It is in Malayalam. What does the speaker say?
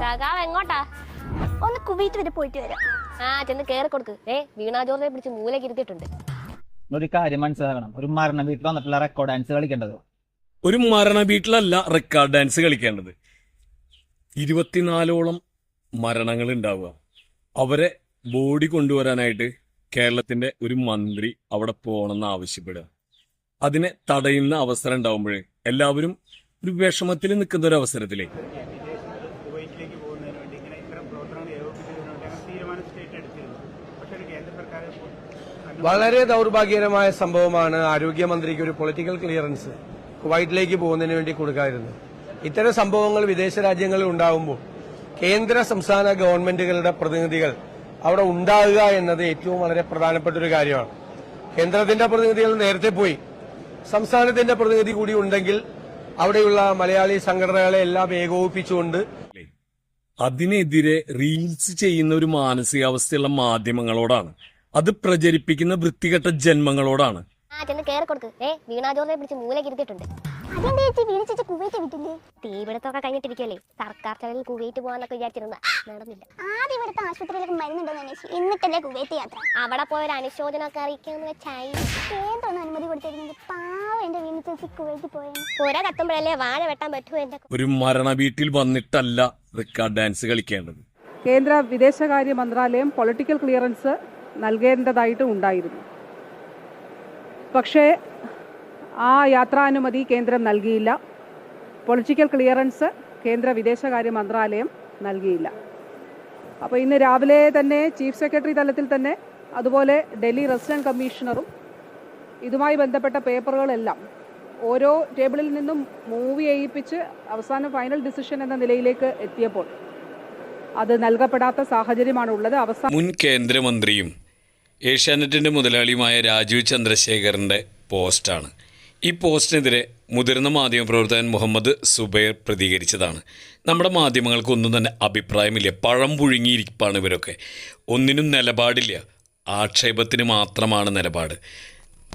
സഖാവ് എങ്ങോട്ടാ? ഒന്ന് കുവൈറ്റ് വരെ പോയിട്ട് വരാം. ആ ചെന്ന് കേറി കൊടുക്ക്. ഏ വീണാ ജോർജിനെ പിടിച്ച് മൂലക്ക് ഇരുത്തിയിട്ടുണ്ട്. ഒരു കാര്യം മനസ്സിലാക്കണം. ഒരു മരണ വീട്ടിൽ വന്നിട്ടുള്ള റെക്കോർഡ് ഡാൻസ് കളിക്കേണ്ടത്? ഒരു മരണ വീട്ടിലല്ല റെക്കോർഡ് ഡാൻസ് കളിക്കേണ്ടത്. ഇരുപത്തിനാലോളം മരണങ്ങൾ ഉണ്ടാവുക അവരെ ബോഡി കൊണ്ടുവരാനായിട്ട് കേരളത്തിന്റെ ഒരു മന്ത്രി അവിടെ പോകണമെന്ന് ആവശ്യപ്പെടുക. അതിനെ തടയുന്ന അവസരം ഉണ്ടാവുമ്പോഴേ എല്ലാവരും ഒരു വിഷമത്തിൽ നിൽക്കുന്ന ഒരു അവസരത്തിലേ കുവൈറ്റിലേക്ക് പോകുന്നതിന് വേണ്ടി ഇങ്ങനെ ഇത്തരം പ്രവർത്തനങ്ങൾ ഏകോപിപ്പിക്കുന്നതിന് വേണ്ടി അങ്ങനെ തീരുമാനം സ്റ്റേറ്റ് എടുത്തിരുന്നു പക്ഷേ ഒരു കേന്ദ്ര സർക്കാർ വളരെ ദൗർഭാഗ്യകരമായ സംഭവമാണ് ആരോഗ്യമന്ത്രിക്ക് ഒരു പൊളിറ്റിക്കൽ ക്ലിയറൻസ് കുവൈറ്റിലേക്ക് പോകുന്നതിന് വേണ്ടി കൊടുക്കാതിരുന്നത്. ഇത്തരം സംഭവങ്ങൾ വിദേശ രാജ്യങ്ങളിൽ ഉണ്ടാകുമ്പോൾ കേന്ദ്ര സംസ്ഥാന ഗവൺമെന്റുകളുടെ പ്രതിനിധികൾ അവിടെ ഉണ്ടാകുക എന്നത് ഏറ്റവും വളരെ പ്രധാനപ്പെട്ട ഒരു കാര്യമാണ്. കേന്ദ്രത്തിന്റെ പ്രതിനിധികൾ നേരത്തെ പോയി. സംസ്ഥാനത്തിന്റെ പ്രതിനിധി കൂടി ഉണ്ടെങ്കിൽ അവിടെയുള്ള മലയാളി സംഘടനകളെ എല്ലാം ഏകോപിപ്പിച്ചുകൊണ്ട് അതിനെതിരെ റീൽസ് ചെയ്യുന്ന ഒരു മാനസികാവസ്ഥയുള്ള മാധ്യമങ്ങളോടാണ്. അത് പ്രചരിപ്പിക്കുന്ന വൃത്തികെട്ട ജന്മങ്ങളോടാണ്. തീപിടുത്തമൊക്കെ കഴിഞ്ഞിട്ടിരിക്കുമല്ലേ സർക്കാർ ചെലവിൽ കുവൈറ്റ് പോകാന്നൊക്കെ വിചാരിച്ചിരുന്ന. നടന്നില്ല. ആദ്യം ഇവിടുത്തെ ആശുപത്രിയിലൊക്കെ മരുന്നുണ്ടോന്ന് അന്വേഷിച്ചു. എന്നിട്ടല്ലേ കുവൈറ്റ് യാത്ര? അവിടെ പോയ ഒരു അനുശോചനമൊക്കെ അറിയിക്കാന്ന് വെച്ചായി കേന്ദ്രമൊന്നും അനുമതി പാവം എന്റെ വീണ ചേച്ചി കുവൈറ്റ് പോയത് പുര കത്തുമ്പോഴല്ലേ വാഴ വെട്ടാൻ എന്റെ ഒരു മരണ വീട്ടിൽ വന്നിട്ടല്ല റെക്കാർഡ് ഡാൻസ് കളിക്കേണ്ടത്. കേന്ദ്ര വിദേശകാര്യ മന്ത്രാലയം പൊളിറ്റിക്കൽ ക്ലിയറൻസ് നൽകേണ്ടതായിട്ട് ഉണ്ടായിരുന്നു. പക്ഷേ ആ യാത്രാനുമതി കേന്ദ്രം നൽകിയില്ല. പൊളിറ്റിക്കൽ ക്ലിയറൻസ് കേന്ദ്ര വിദേശകാര്യ മന്ത്രാലയം നൽകിയില്ല. അപ്പോൾ ഇന്ന് രാവിലെ തന്നെ ചീഫ് സെക്രട്ടറി തലത്തിൽ തന്നെ അതുപോലെ ഡൽഹി റെസിഡന്റ് കമ്മീഷണറും ഇതുമായി ബന്ധപ്പെട്ട പേപ്പറുകളെല്ലാം ഓരോ ടേബിളിൽ നിന്നും മൂവ് ചെയ്യിപ്പിച്ച് അവസാനം ഫൈനൽ ഡിസിഷൻ എന്ന നിലയിലേക്ക് എത്തിയപ്പോൾ അത് നൽകപ്പെടാത്ത സാഹചര്യമാണ് ഉള്ളത് അവസാന മുൻ കേന്ദ്രമന്ത്രിയും ഏഷ്യാനെറ്റിന്റെ മുതലാളിയുമായ രാജീവ് ചന്ദ്രശേഖറിന്റെ പോസ്റ്റാണ്. ഈ പോസ്റ്റിനെതിരെ മുതിർന്ന മാധ്യമപ്രവർത്തകൻ മുഹമ്മദ് സുബൈർ പ്രതികരിച്ചതാണ്. നമ്മുടെ മാധ്യമങ്ങൾക്ക് ഒന്നും തന്നെ അഭിപ്രായമില്ല. പഴം പുഴുങ്ങിയിരിപ്പാണ് ഇവരൊക്കെ. ഒന്നിനും നിലപാടില്ല. ആക്ഷേപത്തിന് മാത്രമാണ് നിലപാട്.